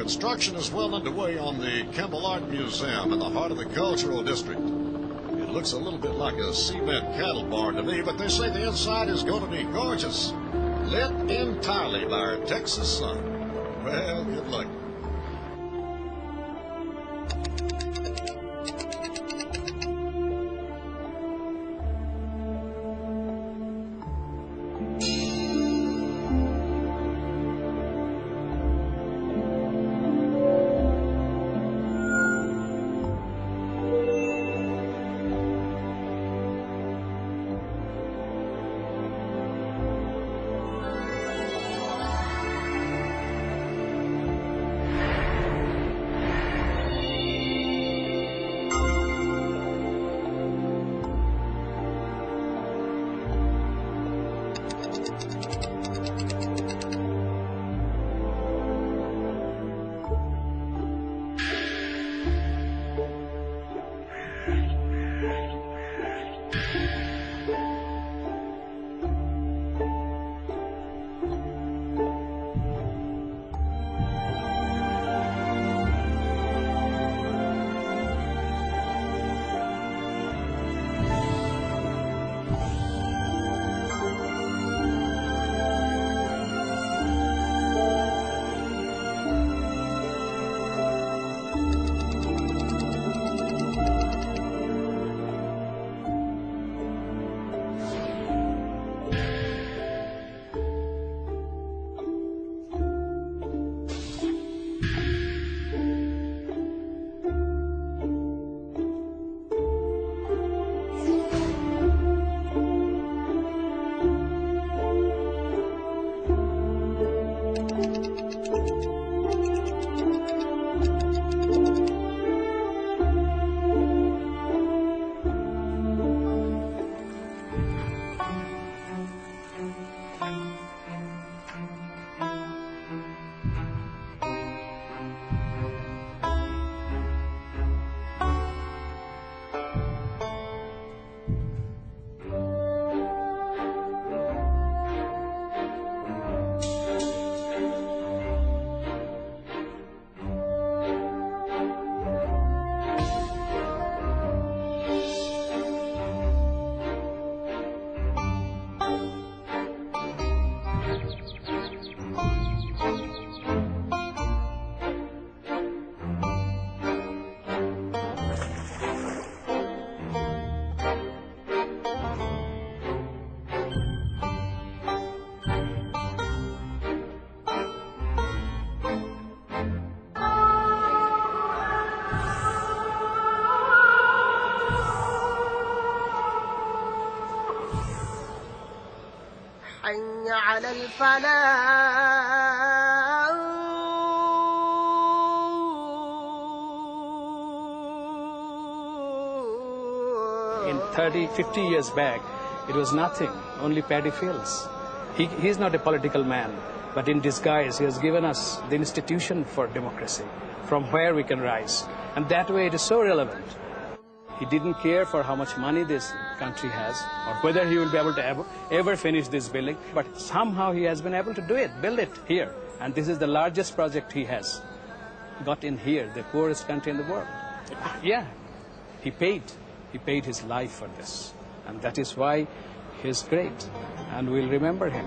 Construction is well underway on the Kimball Art Museum in the heart of the Cultural District. It looks a little bit like a cement cattle barn to me, but they say the inside is going to be gorgeous. Lit entirely by our Texas sun. Well, good luck. على الفلاح In 30, 50 years back, it was nothing, only paddy fields. He, he's not a political man, but in disguise, he has given us the institution for democracy, from where we can rise. And that way, it is so relevant. He didn't care for how much money this country has, or whether he will be able to ever, ever finish this building, but somehow he has been able to do it, build it here. And this is the largest project he has got in here, the poorest country in the world. Yeah, he paid. He paid his life for this. And that is why he's great. And we'll remember him.